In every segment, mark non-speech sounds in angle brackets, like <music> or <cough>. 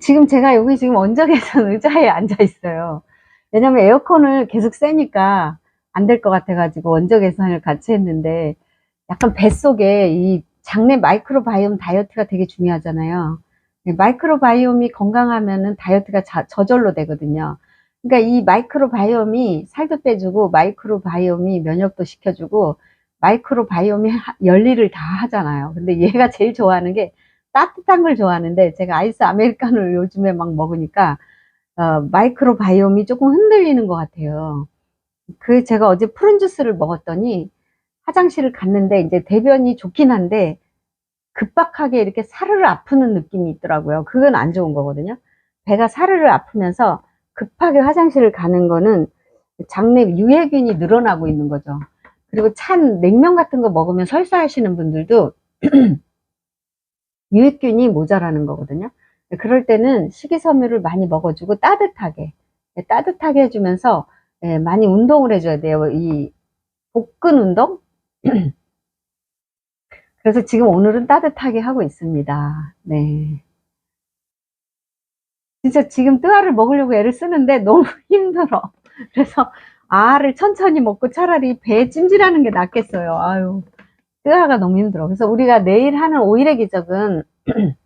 지금 제가 여기 지금 언덕에서 <laughs> 의자에 앉아 있어요. 왜냐면 에어컨을 계속 쐬니까 안 될 것 같아가지고 원적 개선을 같이 했는데 약간 뱃속에 이 장내 마이크로바이옴 다이어트가 되게 중요하잖아요. 네, 마이크로바이옴이 건강하면은 다이어트가 자- 저절로 되거든요. 그러니까 이 마이크로바이옴이 살도 빼주고 마이크로바이옴이 면역도 시켜주고 마이크로바이옴이 하- 열일을 다 하잖아요. 근데 얘가 제일 좋아하는 게 따뜻한 걸 좋아하는데 제가 아이스 아메리카노를 요즘에 막 먹으니까 어, 마이크로 바이옴이 조금 흔들리는 것 같아요. 그 제가 어제 푸른 주스를 먹었더니 화장실을 갔는데 이제 대변이 좋긴 한데 급박하게 이렇게 사르르 아프는 느낌이 있더라고요. 그건 안 좋은 거거든요. 배가 사르르 아프면서 급하게 화장실을 가는 거는 장내 유해균이 늘어나고 있는 거죠. 그리고 찬 냉면 같은 거 먹으면 설사하시는 분들도 <clears throat> 유해균이 모자라는 거거든요. 그럴 때는 식이섬유를 많이 먹어주고 따뜻하게 예, 따뜻하게 해주면서 예, 많이 운동을 해줘야 돼요. 이 복근 운동. <clears throat> 그래서 지금 오늘은 따뜻하게 하고 있습니다. 네. 진짜 지금 뜨아를 먹으려고 애를 쓰는데 너무 <laughs> 힘들어. 그래서 알을 천천히 먹고 차라리 배 찜질하는 게 낫겠어요. 아유, 뜨아가 너무 힘들어. 그래서 우리가 내일 하는 오일의 기적은 <clears throat>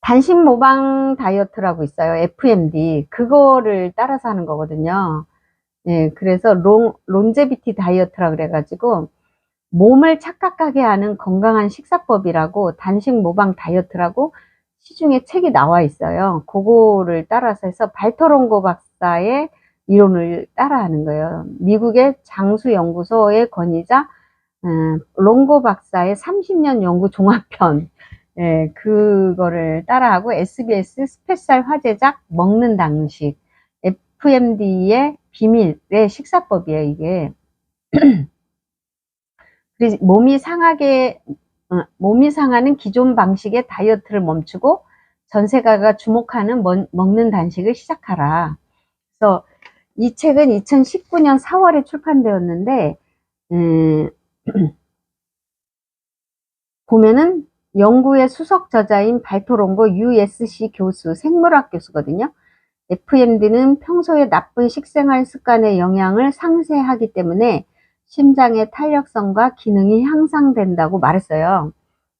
단식 모방 다이어트라고 있어요. FMD. 그거를 따라서 하는 거거든요. 예, 그래서 롱, 론제비티 다이어트라 그래가지고 몸을 착각하게 하는 건강한 식사법이라고 단식 모방 다이어트라고 시중에 책이 나와 있어요. 그거를 따라서 해서 발터롱고 박사의 이론을 따라 하는 거예요. 미국의 장수연구소의 권위자 음, 롱고 박사의 30년 연구 종합편 예, 그거를 따라하고 SBS 스페셜 화제작 먹는 당식 FMD의 비밀의 식사법이에요, 이게. <clears throat> 몸이 상하게, 어, 몸이 상하는 기존 방식의 다이어트를 멈추고 전 세계가 주목하는 먹- 먹는 단식을 시작하라. 그래서 이 책은 2019년 4월에 출판되었는데, 음, <clears throat> 보면은 연구의 수석 저자인 발토롱고 USC 교수, 생물학 교수거든요. FMD는 평소에 나쁜 식생활 습관의 영향을 상쇄하기 때문에 심장의 탄력성과 기능이 향상된다고 말했어요.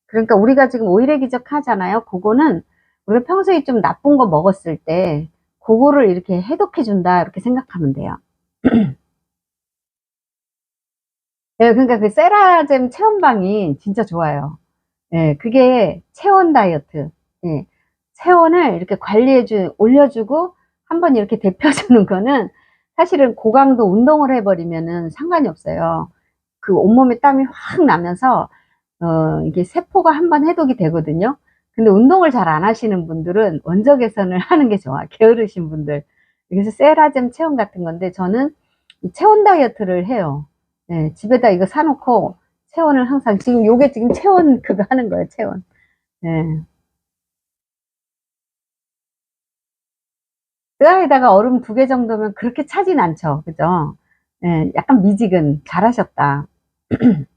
그러니까 우리가 지금 오일의 기적 하잖아요. 그거는 우리가 평소에 좀 나쁜 거 먹었을 때 그거를 이렇게 해독해 준다 이렇게 생각하면 돼요. <clears throat> 예, 그러니까 그 세라젬 체온방이 진짜 좋아요. 예, 그게 체온 다이어트. 예, 체온을 이렇게 관리해주, 올려주고 한번 이렇게 <laughs> 데펴주는 거는 사실은 고강도 운동을 해버리면은 상관이 없어요. 그 온몸에 땀이 확 나면서, 어, 이게 세포가 한번 해독이 되거든요. 근데 운동을 잘 안 하시는 분들은 원적 개선을 <laughs> 하는 게 좋아. 게으르신 분들. 그래서 세라젬 체온 같은 건데 저는 이 체온 다이어트를 해요. 예, 집에다 이거 사놓고 체온을 항상 지금 요게 지금 체온 <laughs> 그거 하는 거예요, 체온. 예. 뜨아에다가 얼음 두 개 정도면 그렇게 차진 않죠. 그죠? 예, 약간 미지근. 잘하셨다. <clears throat>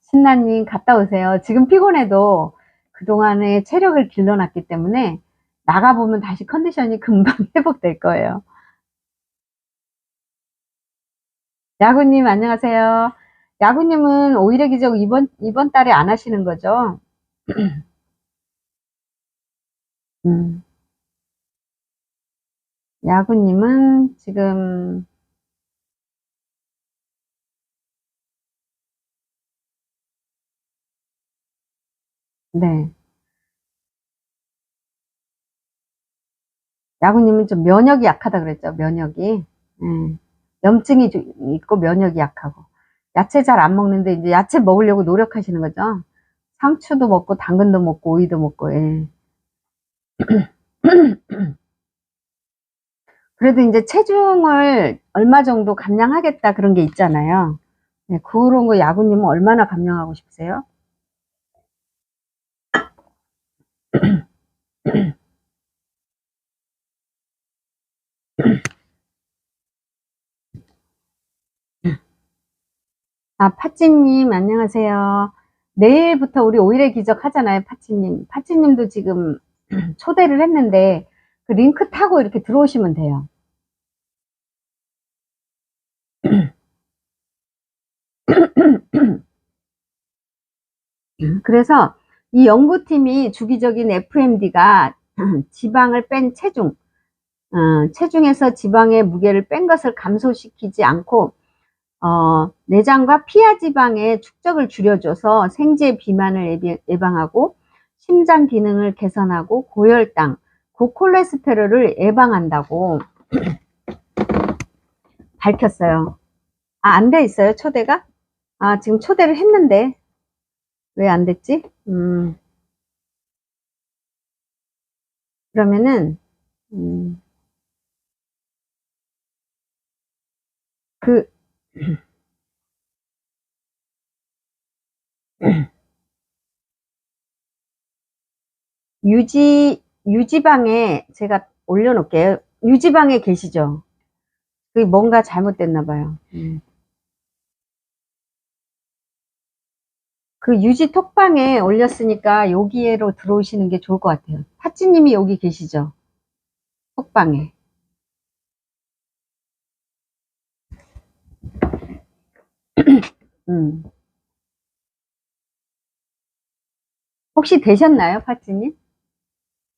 신나님 갔다 오세요. 지금 피곤해도 그동안에 체력을 길러놨기 때문에 나가보면 다시 컨디션이 금방 <laughs> 회복될 거예요. 야구님 안녕하세요. 야구님은 오히려 기적 이번 이번 달에 안 하시는 거죠? <clears throat> 음. 야구님은 지금 네 야구님은 좀 면역이 약하다 그랬죠? 면역이 음. 염증이 좀 있고 면역이 약하고 야채 잘 안 먹는데 이제 야채 먹으려고 노력하시는 거죠? 상추도 먹고 당근도 먹고 오이도 먹고 예. <clears throat> 그래도 이제 체중을 얼마 정도 감량하겠다 그런 게 있잖아요. 네, 그런 거 야구님은 얼마나 감량하고 싶으세요? <clears throat> <clears throat> 아, 파찌님, 안녕하세요. 내일부터 우리 오일의 기적 하잖아요, 파찌님. 파찌님도 지금 <clears throat> 초대를 했는데, 그 링크 타고 이렇게 들어오시면 돼요. <clears throat> 그래서 이 연구팀이 주기적인 FMD가 <clears throat> 지방을 뺀 체중, 어, 체중에서 지방의 무게를 뺀 것을 감소시키지 않고 어, 내장과 피하 지방의 축적을 줄여줘서 생제 비만을 예방하고 심장 기능을 개선하고 고혈당, 고콜레스테롤을 예방한다고 <clears throat> 밝혔어요. 아, 안 돼 있어요, 초대가? 아, 지금 초대를 했는데 왜 안 됐지? 음. 그러면은 음. 그 유지 유지방에 제가 올려놓을게요. 유지방에 계시죠? 그 뭔가 잘못됐나 봐요. 음. 그 유지 톡방에 올렸으니까 여기로 들어오시는 게 좋을 것 같아요. 파찌님이 여기 계시죠? 톡방에. 음. 혹시 되셨나요, 파찌님?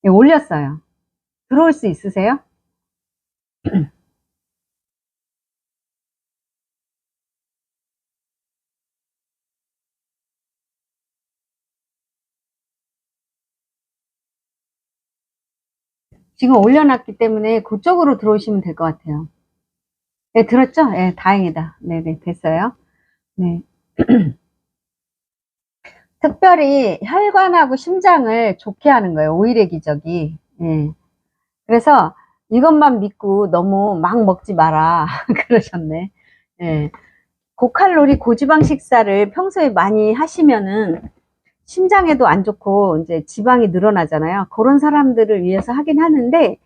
네, 올렸어요. 들어올 수 있으세요? 지금 올려놨기 때문에 그쪽으로 들어오시면 될 것 같아요. 네, 들었죠? 네, 다행이다. 네네, 됐어요. 네. <clears throat> 특별히 혈관하고 심장을 좋게 하는 거예요. 오일의 기적이. 예. 그래서 이것만 믿고 너무 막 먹지 마라. <laughs> 그러셨네. 예. 고칼로리 고지방 식사를 평소에 많이 하시면은 심장에도 안 좋고 이제 지방이 늘어나잖아요. 그런 사람들을 위해서 하긴 하는데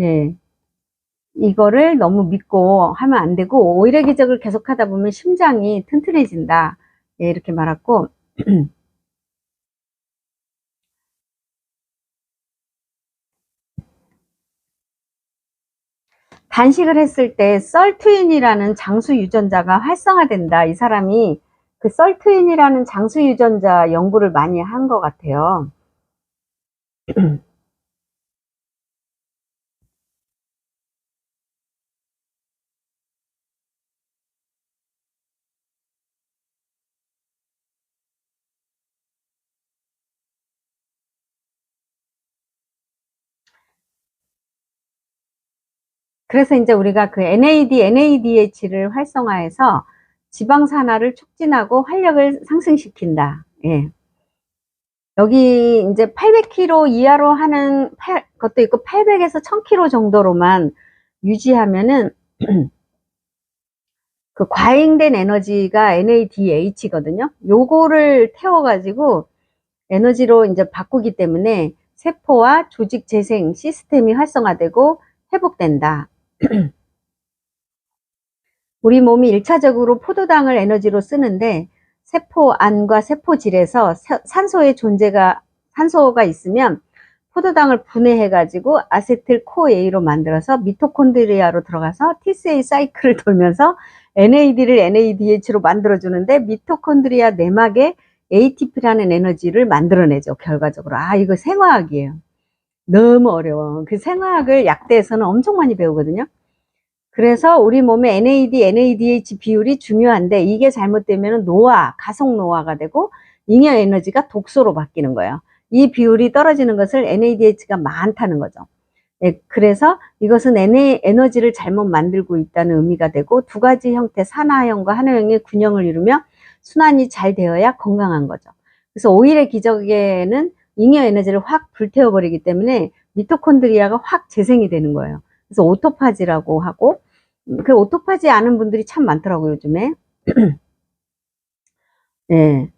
예. 이거를 너무 믿고 하면 안 되고 오일의 기적을 계속 하다 보면 심장이 튼튼해진다. 예, 이렇게 말했고 <clears throat> 단식을 했을 때 썰트윈이라는 장수 유전자가 활성화된다. 이 사람이 그 썰트윈이라는 장수 유전자 연구를 많이 한 것 같아요. <clears throat> 그래서 이제 우리가 그 NAD, NADH를 활성화해서 지방산화를 촉진하고 활력을 상승시킨다. 예. 여기 이제 800kg 이하로 하는 팔- 것도 있고 800에서 1000kg 정도로만 유지하면은 <clears throat> 그 과잉된 에너지가 NADH거든요. 요거를 태워가지고 에너지로 이제 바꾸기 때문에 세포와 조직 재생 시스템이 활성화되고 회복된다. <clears throat> 우리 몸이 1차적으로 포도당을 에너지로 쓰는데 세포 안과 세포질에서 사- 산소의 존재가 산소가 있으면 포도당을 분해해 가지고 아세틸 코에이로 만들어서 미토콘드리아로 들어가서 TCA 사이클을 <laughs> 돌면서 NAD를 NADH로 만들어 주는데 미토콘드리아 내막에 ATP라는 에너지를 만들어내죠. 결과적으로. 아, 이거 생화학이에요. 너무 어려워. 그 생화학을 약대에서는 엄청 많이 배우거든요. 그래서 우리 몸의 NAD, NADH 비율이 중요한데 이게 잘못되면 노화, 가속 노화가 되고 잉여 에너지가 독소로 바뀌는 거예요. 이 비율이 떨어지는 것을 NADH가 많다는 거죠. 예, 그래서 이것은 NA, 에너지를 잘못 만들고 있다는 의미가 되고 두 가지 형태 산화형과 한화형의 균형을 이루며 순환이 잘 되어야 건강한 거죠. 그래서 오일의 기적에는 잉여 에너지를 확 불태워버리기 때문에 미토콘드리아가 확 재생이 되는 거예요. 그래서 오토파지라고 하고 그 오토파지 아는 분들이 참 많더라고요 요즘에 <clears throat> 예.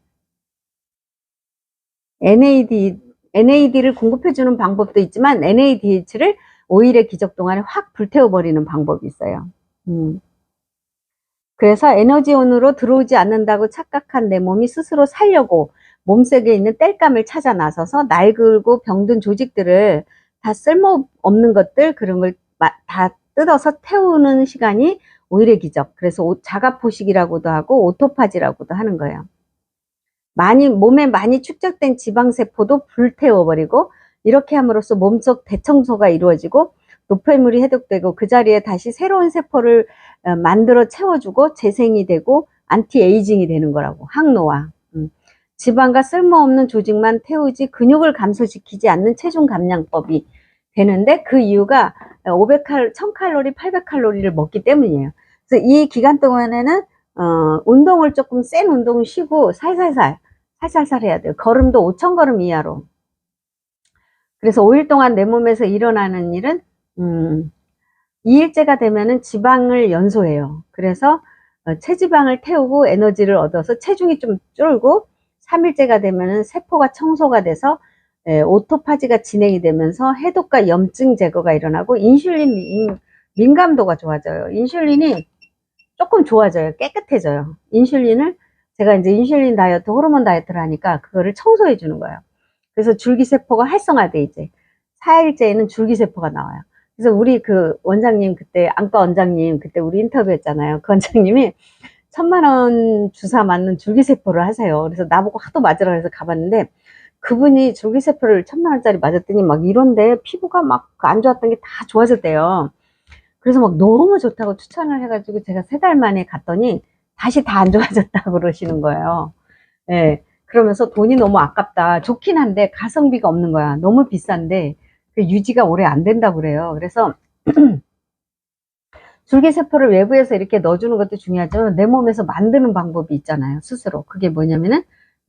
NAD NAD를 공급해주는 방법도 있지만 NADH를 오일의 기적 동안에 확 불태워버리는 방법이 있어요. 음. 그래서 에너지온으로 들어오지 않는다고 착각한 내 몸이 스스로 살려고 몸속에 있는 땔감을 찾아 나서서 낡고 병든 조직들을 다 쓸모없는 것들 그런 걸 다 뜯어서 태우는 시간이 오일의 기적. 그래서 오- 자가 포식이라고도 하고 오토파지라고도 하는 거예요. 많이 몸에 많이 축적된 지방세포도 불태워버리고 이렇게 함으로써 몸속 대청소가 이루어지고 노폐물이 해독되고 그 자리에 다시 새로운 세포를 어, 만들어 채워주고 재생이 되고 안티에이징이 되는 거라고 항노화. 음. 지방과 쓸모없는 조직만 태우지 근육을 감소시키지 않는 체중 감량법이 되는데 그 이유가 500칼, 1000칼로리, 800칼로리를 먹기 때문이에요. 그래서 이 기간 동안에는 어, 운동을 조금 센 운동을 쉬고 살살살 살살살 해야 돼요. 걸음도 5천 걸음 이하로. 그래서 5일 동안 내 몸에서 일어나는 일은 음, 2일째가 되면은 지방을 연소해요. 그래서 어, 체지방을 태우고 에너지를 얻어서 체중이 좀 줄고 3일째가 되면은 세포가 청소가 돼서 예, 오토파지가 진행이 되면서 해독과 염증 제거가 일어나고 인슐린 민- 민감도가 좋아져요. 인슐린이 조금 좋아져요. 깨끗해져요. 인슐린을 제가 이제 인슐린 다이어트, 호르몬 다이어트를 하니까 그거를 청소해 주는 거예요. 그래서 줄기세포가 활성화돼 이제 4일째에는 줄기세포가 나와요. 그래서 우리 그 원장님 그때 안과 원장님 그때 우리 인터뷰했잖아요. 그 원장님이 천만 원 주사 맞는 줄기세포를 하세요. 그래서 나보고 하도 맞으라 해서 가봤는데 그분이 줄기세포를 천만 원짜리 맞았더니 막 이런데 피부가 막 안 좋았던 게 다 좋아졌대요. 그래서 막 너무 좋다고 추천을 해가지고 제가 세 달 만에 갔더니 다시 다 안 좋아졌다고 <laughs> 그러시는 거예요. 예. 그러면서 돈이 너무 아깝다. 좋긴 한데 가성비가 없는 거야. 너무 비싼데 그 유지가 오래 안 된다고 그래요. 그래서 <clears throat> 줄기세포를 외부에서 이렇게 넣어주는 것도 중요하지만 내 몸에서 만드는 방법이 있잖아요. 스스로. 그게 뭐냐면은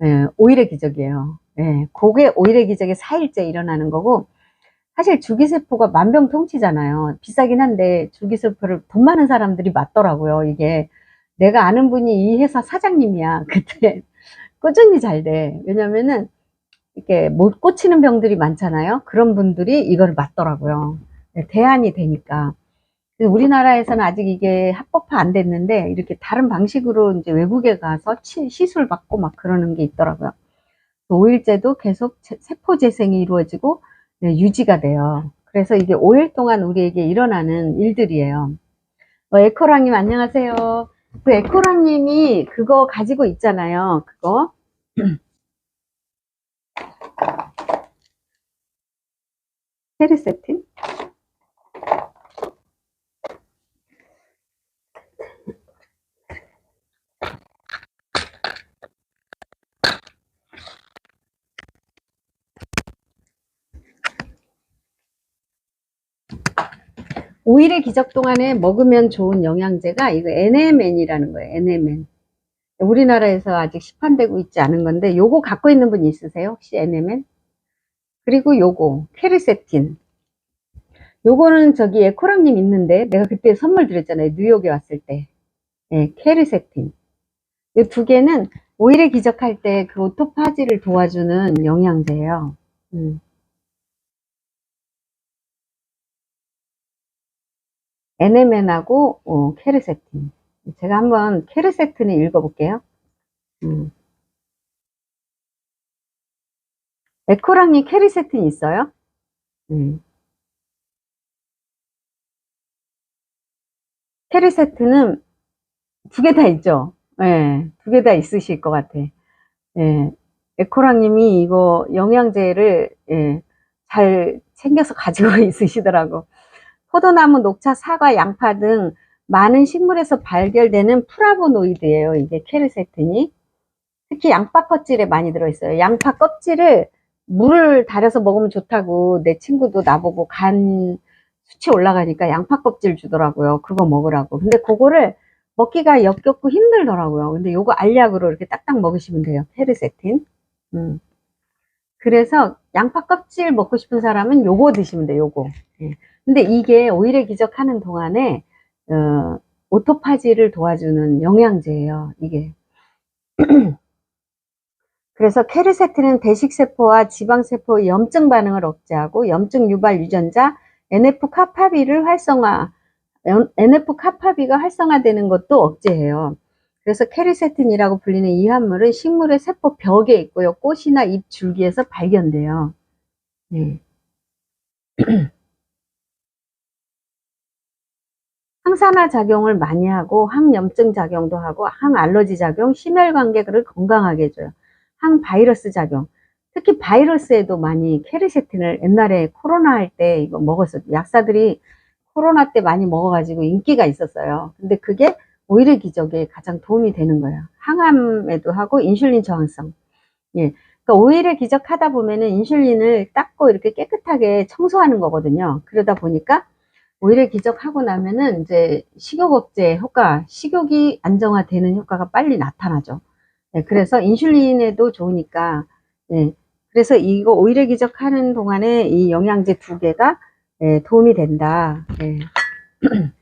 예, 오일의 기적이에요. 예, 그게 오일의 기적이 4일째 일어나는 거고 사실 줄기세포가 만병통치잖아요. 비싸긴 한데 줄기세포를 돈 많은 사람들이 맞더라고요. 이게 내가 아는 분이 이 회사 사장님이야. <laughs> 그때 꾸준히 잘 돼. 왜냐면은 이렇게 못 고치는 병들이 많잖아요. 그런 분들이 이걸 맞더라고요. 네, 대안이 되니까. 근데 우리나라에서는 아직 이게 합법화 안 됐는데 이렇게 다른 방식으로 이제 외국에 가서 치- 시술 받고 막 그러는 게 있더라고요. 5일째도 계속 체- 세포 재생이 이루어지고 네, 유지가 돼요. 그래서 이게 5일 동안 우리에게 일어나는 일들이에요. 어, 에코랑님 안녕하세요. 그 에코랑님이 그거 가지고 있잖아요. 그거. <clears throat> 헤르세틴? 오일의 기적 동안에 먹으면 좋은 영양제가 이거 NMN이라는 거예요. NMN. 우리나라에서 아직 시판되고 있지 않은 건데 요거 갖고 있는 분 있으세요? 혹시 NMN? 그리고 요거 케르세틴. 요거는 저기 에코랑님 있는데 내가 그때 선물 드렸잖아요. 뉴욕에 왔을 때. 네, 케르세틴. 이 두 개는 오일의 기적할 때 그 오토파지를 도와주는 영양제예요. 음. NMN하고 어, 케르세틴. 제가 한번 케르세틴을 읽어볼게요. 음. 에코랑님 케르세틴 있어요? 음. 케르세틴은 두 개 다 있죠? 예, 두개 다 있으실 것 같아. 예, 에코랑님이 이거 영양제를 예, 잘 챙겨서 가지고 <laughs> 있으시더라고. 포도나무, 녹차, 사과, 양파 등 많은 식물에서 발견되는 플라보노이드예요. 이게 케르세틴이. 특히 양파 껍질에 많이 들어있어요. 양파 껍질을 물을 달여서 먹으면 좋다고 내 친구도 나보고 간 수치 올라가니까 양파 껍질 주더라고요. 그거 먹으라고. 근데 그거를 먹기가 역겹고 힘들더라고요. 근데 요거 알약으로 이렇게 딱딱 먹으시면 돼요. 페르세틴. 음. 그래서 양파 껍질 먹고 싶은 사람은 요거 드시면 돼요. 요거. 예. 근데 이게 오일의 기적 하는 동안에 어, 오토파지를 도와주는 영양제예요. 이게. <clears throat> 그래서 케르세틴은 대식세포와 지방세포의 염증 반응을 억제하고 염증 유발 유전자 NF-카파비를 활성화 NF 카파비가 활성화되는 것도 억제해요. 그래서 케르세틴이라고 불리는 이 함물은 식물의 세포 벽에 있고요. 꽃이나 잎 줄기에서 발견돼요. 네. <clears throat> 항산화 작용을 많이 하고 항염증 작용도 하고 항알러지 작용, 심혈관계를 건강하게 해줘요. 항바이러스 작용. 특히 바이러스에도 많이 케르세틴을 옛날에 코로나 할 때 이거 먹었어요. 약사들이 코로나 때 많이 먹어가지고 인기가 있었어요. 근데 그게 오히려 기적에 가장 도움이 되는 거예요. 항암에도 하고 인슐린 저항성. 예. 그러니까 오히려 기적 하다 보면은 인슐린을 닦고 이렇게 깨끗하게 청소하는 거거든요. 그러다 보니까 오히려 기적하고 나면은 이제 식욕 억제 효과, 식욕이 안정화되는 효과가 빨리 나타나죠. 예, 그래서 인슐린에도 좋으니까, 예, 그래서 이거 오히려 기적하는 동안에 이 영양제 두 개가 예, 도움이 된다. 예. <clears throat>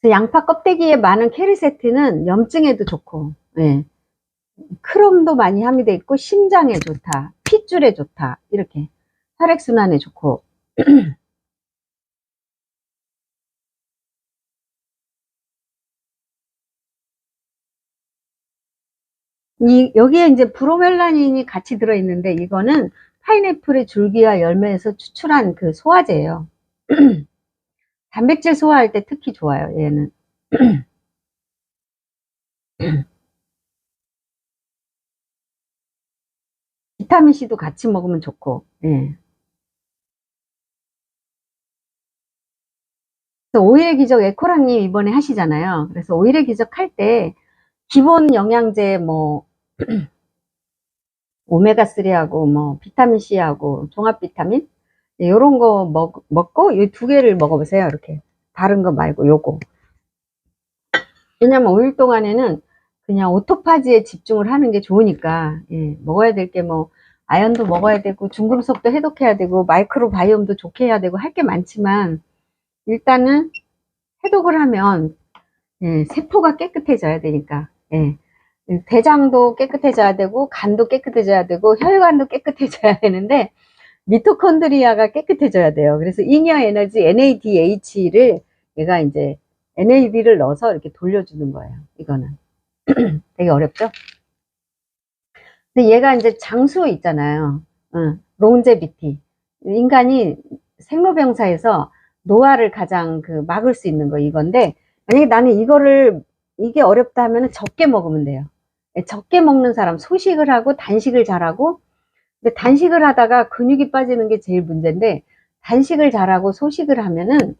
그래서 양파 껍데기에 많은 케르세틴은 염증에도 좋고, 예. 크롬도 많이 함유되어 있고, 심장에 좋다, 핏줄에 좋다, 이렇게 혈액순환에 좋고, <clears throat> 이, 여기에 이제 브로멜라닌이 같이 들어있는데, 이거는 파인애플의 줄기와 열매에서 추출한 그 소화제예요. <clears throat> 단백질 소화할 때 특히 좋아요, 얘는. <clears throat> 비타민C도 같이 먹으면 좋고, 예. 그래서 오일의 기적 에코랑님 이번에 하시잖아요. 그래서 오일의 기적 할 때, 기본 영양제 뭐, <clears throat> 오메가3하고 뭐, 비타민C하고 종합 비타민, 이런 거 먹, 먹고, 이 두 개를 먹어보세요. 이렇게. 다른 거 말고 요거. 왜냐면 5일 동안에는 그냥 오토파지에 집중을 하는 게 좋으니까, 예, 먹어야 될 게 뭐, 아연도 먹어야 되고, 중금속도 해독해야 되고, 마이크로바이옴도 좋게 해야 되고, 할 게 많지만, 일단은 해독을 하면, 예, 세포가 깨끗해져야 되니까, 예. 대장도 깨끗해져야 되고, 간도 깨끗해져야 되고, 혈관도 깨끗해져야 <laughs> 되는데, 미토콘드리아가 깨끗해져야 돼요. 그래서 잉여 에너지 NADH를 얘가 이제 NAD를 넣어서 이렇게 돌려주는 거예요. 이거는. <clears throat> 되게 어렵죠? 근데 얘가 이제 장수 있잖아요. 응, 롱제비티. 인간이 생로병사에서 노화를 가장 그 막을 수 있는 거 이건데 만약에 나는 이거를 이게 어렵다 하면 적게 먹으면 돼요. 예, 적게 먹는 사람 소식을 하고 단식을 잘하고 근데 단식을 하다가 근육이 빠지는 게 제일 문제인데 단식을 잘하고 소식을 하면은